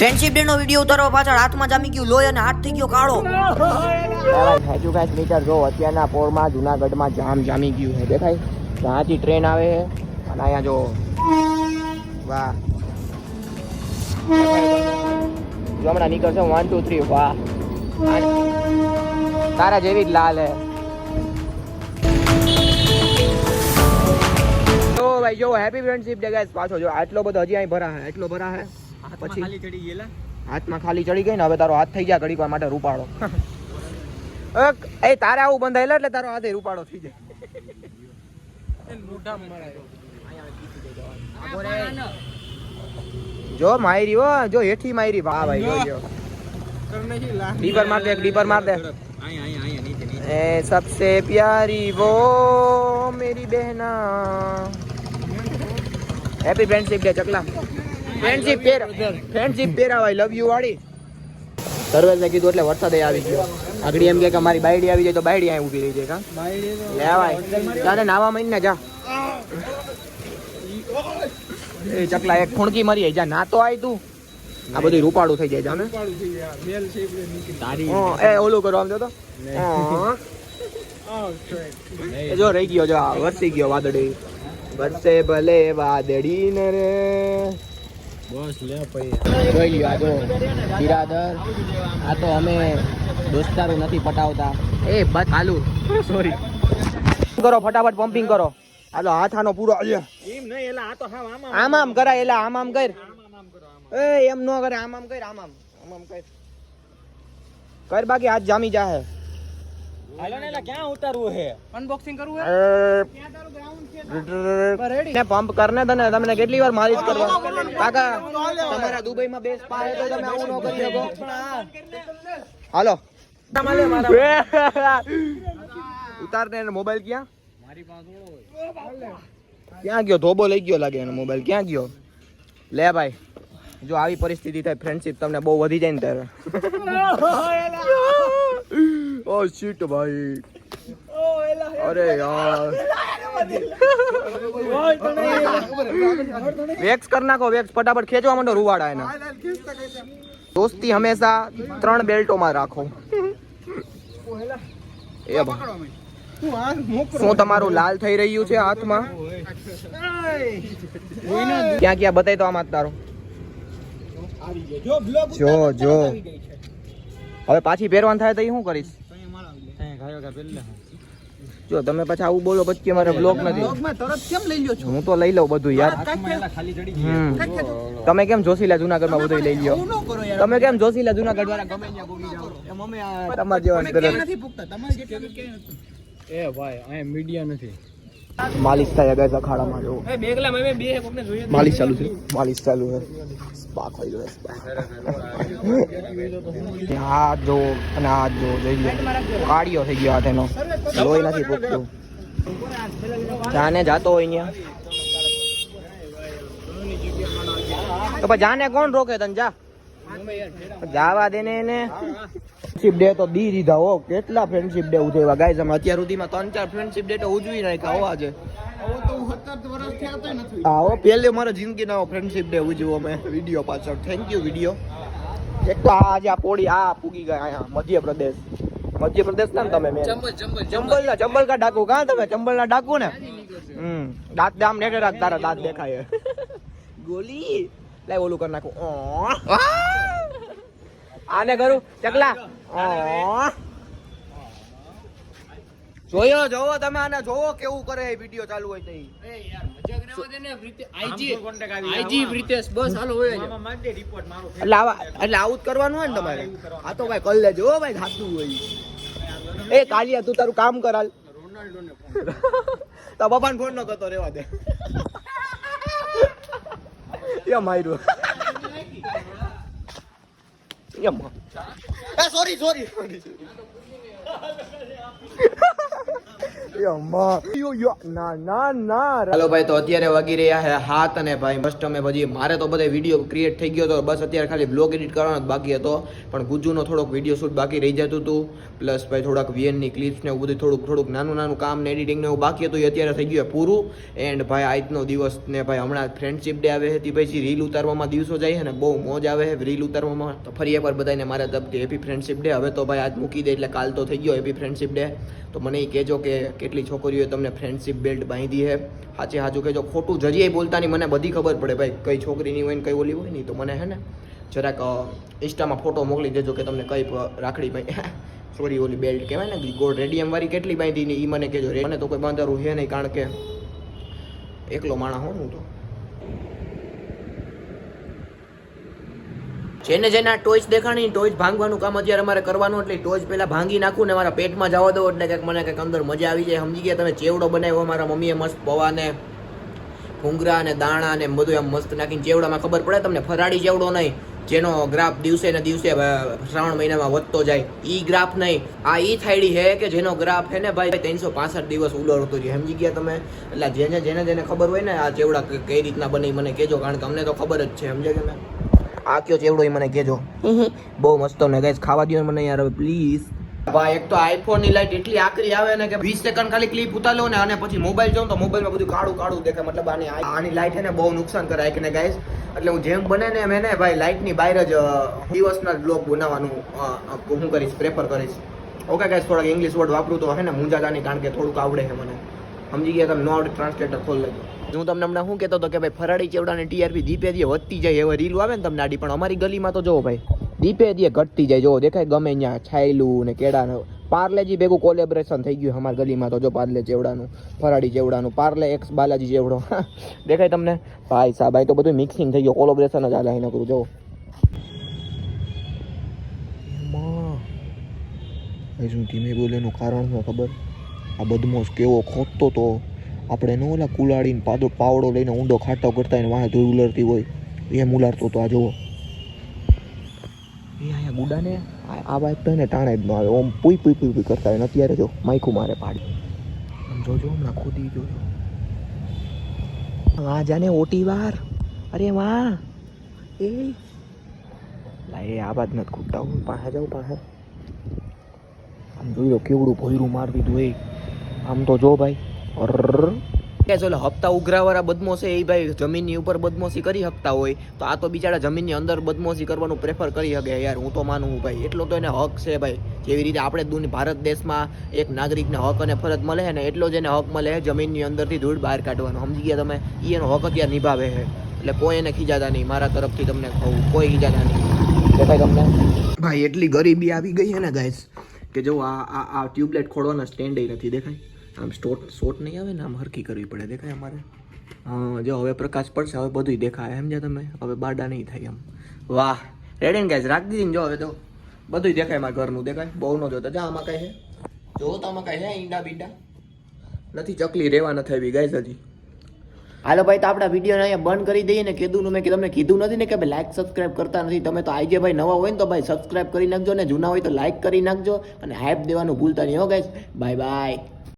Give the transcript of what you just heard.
Friendship day નો video ઉતારવા પાછળ હાથમાં જામી ગયું લોહી અને હાથ થઈ ગયો કાળો. ખેંચું ખેંચ મીટર જો, અત્યારના પોરમાં જુનાગઢમાં જામ જામી ગયું છે. દેખાય? ત્યાંથી ટ્રેન આવે અને અહીંયા જો, વાહ. હમણાં નીકળશે વન ટુ થ્રી વાહ. તારા જેવી જ લાલ હે તો ભાઈ, જો હેપી ફ્રેન્ડશિપ ડે ગાઈસ પાછો જો, આટલો બધો હજી અહીં ભરા હે એટલો ભરા હે પછી? હાથમાં ખાલી ચડી ગઈ ને હવે તારો હાથ થઈ ગયા ઘડીક માટે રૂપાળો. એ તારે આવું બંધાયેલા એટલે તારો હાથે રૂપાળો થઈ જાય. જો માયરી હો જો હેઠી માયરી. વાહ ભાઈ જો જો. ડીપર માર દે ડીપર માર દે. એ સબસે પ્યારી વો મેરી બહેના. હેપી ફ્રેન્ડશિપ ડે ચકલા. ફ્રેન્ડશિપ પેર ફ્રેન્ડશિપ પહેરાવાય લવ યુ વાળી. સર્વેલ ને કીધું એટલે વરસાદ આવી ગયો. આગળ એમ કે મારી બાયડી આવી જાય તો બાયડી અહીં ઊભી રહી જાય કા? લેવાય જાને નાવા મહિને જા. એ ચકલા એક ખૂણકી મરી જા ના તો આય તું. આ બધું રૂપાળું થઈ જાય જાને હં, એ ઓલું કરો આમ જો તો. જો રહી ગયો જો આ વરસી ગયો વાદળી. વરસે ભલે વાદળી ને રે. જોઈ લ્યો આ જો બિરાદર આ તો અમે દોસ્તારો નથી પટાવતા. એ બસ હાલુ. સોરી કરો ફટાફટ પમ્પિંગ કરો. હાલો હાથ આનો પૂરો. આમ આમ કરાય એલા આમ આમ કર. એ એમ ન કરે આમ આમ કર આમ આમ આમ આમ કર. કર બાકી હાથ જામી જાહે. ને પંપ કરને તને તમને કેટલી વાર માલિશ કરવા? કાકા તમારા દુબઈમાં બેસ પાડે તો તમે આવું ન કરી શકો. હાલો. ઉતાર ને મોબાઈલ ક્યાં? ક્યાં ગયો? ધોબો લઈ ગયો લાગે એનો મોબાઈલ ક્યાં ગયો? લે ભાઈ જો આવી પરિસ્થિતિ થાય ફ્રેન્ડશિપ તમને બહુ વધી જાય ને ત્યારે. ઓ શિટ ભાઈ અરે યાર વેક્સ કર નાખો વેક્સ ફટાફટ ખેંચવા માંડો રૂવાડા એના દોસ્તી હંમેશા ત્રણ બેલ્ટોમાં રાખો એ ભાઈ શું તમારું લાલ થઈ રહ્યું છે હાથમાં ક્યાં ક્યાં બતાવી તો આમાં તારો જો જો હવે પાછી પહેરવાનું થાય તો એ શું કરીશ? જો તમે પછી આવું બોલો પછી મારે બ્લોક નથી. હું તો લઈ લઉં બધું યાર. હમ. તમે કેમ જોશીલા જુનાગઢમાં બધું લઈ લ્યો? તમે કેમ જોશીલા જુનાગઢ વાળા? ગમે ત્યાં ભૂગી જાઓ. એમ અમે આ તમારા જેવા જ કરે. માલિશ થાય ગાઈસ અખાડામાં જો. માલિશ ચાલુ છે. માલિશ ચાલુ છે. સ્પા થઈ ગયો સ્પા હાથ જો અને હાથ જો જોઈ લો કાળિયો થઈ ગયો હાથ એનો લોહી નથી પૂગતું જાને જાતો હોય અહીંયા. તો પછી જાને કોણ રોકે તને? જા. જાવા દે ને એને. ફ્રેન્ડશિપ ડે તો દી દીધા હો. કેટલા ફ્રેન્ડશિપ ડે ઉજવ્યા ગાઈઝ અમે અત્યાર સુધીમાં ત્રણ ચાર ફ્રેન્ડશિપ ડે તો ઉજવી નાખ્યા હો આજે. આવો હો પહેલે મારા જિંદગીના ફ્રેન્ડશિપ ડે ઉજવ્યો અમે. વીડિયો પાછળ. થેન્ક યુ વીડિયો એક તો આ આજે આ પોડી આ પૂગી ગયા અહીંયા મધ્યપ્રદેશ. મધ્યપ્રદેશ ના તમે ચંબલ ના ચંબલ. કા ડાકુ. કાં તમે? ચંબલ ના ડાકુ ને? હમ. દાંત દામ ને તારા દાંત દેખાય. ગોલી. લાય ઓલું કરી નાખું. ઓ આને કરું? ચકલા? જોયો જોવો તમે આને જોવો કેવું કરે એ વીડિયો ચાલુ હોય તો ઈ. એટલે આવા એટલે આવું જ કરવાનું હોય ને તમારે? આ તો ભાઈ કરી લેજો હો ભાઈ થાતું હોય એ કાલિયા તું તારું કામ કર. હાલ તો પપ્પાને ફોન ન કરતો રેવા દે. એ માર્યું. એ સોરી સોરી ના હાલો ભાઈ, તો અત્યારે વાગી રહ્યા છે હાથ અને ભાઈ, મસ્ત અમે પછી મારે તો બધા વીડિયો ક્રિએટ થઈ ગયો હતો, બસ અત્યારે ખાલી બ્લોગ એડિટ કરવાનો બાકી હતો. પણ ગુજ્જુનો થોડોક વીડિયો શૂટ બાકી રહી જતું હતું પ્લસ ભાઈ, થોડાક વીએનની ક્લિપ્સ ને એવું બધું, થોડુંક થોડુંક નાનું નાનું કામ ને એડિટિંગ ને એવું બાકી હતું, એ અત્યારે થઈ ગયું પૂરું. એન્ડ ભાઈ, આજનો દિવસ ને ભાઈ, હમણાં ફ્રેન્ડશિપ ડે આવે હતી પછી રીલ ઉતારવામાં દિવસો જાય છે ને, બહુ મોજ આવે છે રીલ ઉતારવામાં. તો ફરી એકવાર બધાને મારા તરફથી હેપી ફ્રેન્ડશિપ ડે હવે તો ભાઈ, આજ મૂકી દે એટલે કાલ તો થઈ ગયો હેપી ફ્રેન્ડશિપ ડે તો મને એ કહેજો કે કેટલી છોકરીઓએ તમને ફ્રેન્ડશિપ બેલ્ટ બાંધી છે? સાચે સાચું કહેજો, ખોટું જજીએ બોલતા નહીં મને બધી ખબર પડે ભાઈ, કઈ છોકરીની હોય ને કઈ ઓલી હોય નહીં તો મને હે ને? જરાક ઇન્સ્ટામાં ફોટો મોકલી દેજો કે તમને કઈ રાખડી ભાઈ સોરી, ઓલી બેલ્ટ કહેવાય ને ગોળ રેડિયમ વાળી કેટલી બાંધી ને એ મને કહેજો. મને તો કોઈ બાંધારું છે નહીં, કારણ કે એકલો માણા હોઉં તો. જેને જેને આ ટોચ દેખાણી, ટોચ ભાંગવાનું કામ અત્યારે અમારે કરવાનું, એટલે ટોચ પહેલાં ભાંગી નાખું ને મારા પેટમાં જવા દો, એટલે કંઈક મને કંઈક અંદર મજા આવી જાય. સમજી ગયા તમે? ચેવડો બનાવ્યો મારા મમ્મીએ મસ્ત પવાને ભૂંગરા અને દાણા ને બધું એમ મસ્ત નાખીને ચેવડામાં ખબર પડે તમને? ફરાળી ચેવડો નહીં, જેનો ગ્રાફ દિવસે ને દિવસે શ્રાવણ મહિનામાં વધતો જાય. ઈ ગ્રાફ નહીં. આ ઈ થાયડી છે કે જેનો ગ્રાફ છે ને ભાઈ ત્રણસો પાસઠ દિવસ ઉલળતો જાય સમજી ગયા તમે? એટલે જેને જેને જેને ખબર હોય ને આ ચેવડા કઈ રીતના બને મને કહેજો, કારણ કે અમને તો ખબર જ છે. સમજે કે મેં આ કયો ચેવડો એ મને કહેજો. બહુ મસ્ત ને ગાઈસ ખાવા દો મને યાર પ્લીઝ ભાઈ એક તો આઈફોનની લાઈટ એટલી આકરી આવે ને કે 20 સેકન્ડ ખાલી ક્લિપ ઉતાર ને અને પછી મોબાઈલ જોઉં તો મોબાઈલમાં બધું કાળું કાળું દેખાય. મતલબ આની આની લાઈટ છે ને બહુ નુકસાન કરાય કે ને ગાઈસ? એટલે હું જેમ બને ને એમ એને ભાઈ લાઈટની બહાર જ દિવસના બ્લોગ બનાવવાનું હું કરીશ પ્રેફર કરીશ. ઓકે ગાઈસ થોડાક ઇંગ્લિશ વર્ડ વાપરું તો હે ને મુંજાદાની કારણ કે થોડુંક આવડે છે મને. સમજી ગયા તમે? નો આવડે ટ્રાન્સલેટર ખોલ લેજો હું તમને હમણાં શું કહેતો હતો કે ભાઈ ફરાળી ચેવડાને ટીઆરપી દીપે દીએ વધતી જાય એવા રીલું આવે ને તમને આડી, પણ અમારી ગલીમાં તો જોવો ભાઈ, દીપે દીએ ઘટતી જાય જો દેખાય ગમે ત્યાં છાયલું ને કેળાને. પાર્લેજી ભેગું કોલેબ્રેશન થઈ ગયું અમારી ગલીમાં તો, જો પાર્લે ચેવડાનું, ફરાળી ચેવડાનું, પાર્લે એક્સ બાલાજી ચેવડો. દેખાય તમને? ભાઈ સાહેબ ભાઈ તો બધું મિક્સિંગ થઈ ગયું કોલોબ્રેશન જ હાલે અહીં કરું જો ભાઈ શું ધીમે બોલેનું કારણ શું ખબર? આ બદમોશ કેવો ખોટતો તો. આપણે નો ઓલા કુલાડીને પાદો પાવડો લઈને ઊંડો ખાટો કરતા એને વાહે ધોઈ ઉલરતી હોય. એમ ઉલારતો તો આ જુઓ. એ અહીંયા ગુડાને, આ આ તો એને ટાણે જ ન આવે. ઓમ પૂઈ પૂઈ પૂઈ પૂઈ કરતા હોય. અત્યારે જો માઇકું મારે પાડી. આમ જોજો, હમણાં ખોદી જોજો. વાહ જાને ઓટી વાર. અરે વાહ. એ. લા, એ આ વાત નથી ખૂટતા હું પાસે જાઉં પાસે આમ જોઈ લો કેવડું ભોયરું માર દીધું એ. આમ તો જો ભાઈ. કે ચલો હપ્તા ઉઘરાવાળા બદમોશે એ ભાઈ જમીનની ઉપર બદમોશી કરી શકતા હોય, તો આ તો બિચારા જમીનની અંદર બદમોશી કરવાનું પ્રેફર કરી શકે. યાર, હું તો માનું ભાઈ. એટલો તો એને હક છે ભાઈ. જેવી રીતે આપણે ભારત દેશમાં એક નાગરિકને હક અને ફરજ મળે છે ને, એટલો જ એને હક મળે છે જમીનની અંદરથી ધૂળ બહાર કાઢવાનો. સમજી ગયા તમે? એ એનો હક અત્યારે નિભાવે છે. એટલે કોઈ એને ખીજાતા નહીં. મારા તરફથી તમને કહું, કોઈ ખીજાતા નહીં. દેખાય તમને? ભાઈ, એટલી ગરીબી આવી ગઈ છે ને ગાઈસ કે જો આ આ ટ્યુબલાઇટ ખોડવાના સ્ટેન્ડ નથી. દેખાય? આમ સ્ટોટ શોટ નહીં આવે ને, આમ હરકી કરવી પડે, દેખાય અમારે? જો હવે પ્રકાશ પડશે, હવે બધું દેખાય, એમ સમજ્યા તમે? હવે બાડા નહીં થાય એમ. વાહ રેડી ને ગાઈસ રાખી દીધી ને જો હવે તો. બધું દેખાય મારા ઘરનું, દેખાય? બહુ ન જોતા. જા, આમાં કઈ છે? જો આમાં કઈ છે, ઈંડા બીંડા? નથી, ચકલી રહેવા નથી આવી ગાઈસ હજી. હાલો ભાઈ, તો આપણા વિડીયોને અહીંયા બંધ કરી દઈએ ને કીધું મેં કે તમને કીધું નથી ને કે ભાઈ લાઈક સબસ્ક્રાઇબ કરતા નથી. તમે તો આજે ભાઈ નવા હોય ને તો ભાઈ સબસ્ક્રાઇબ કરી નાખજો ને, જૂના હોય તો લાઈક કરી નાખજો અને હાઈપ દેવાનું ભૂલતા નહીં હો ગાઈસ બાય બાય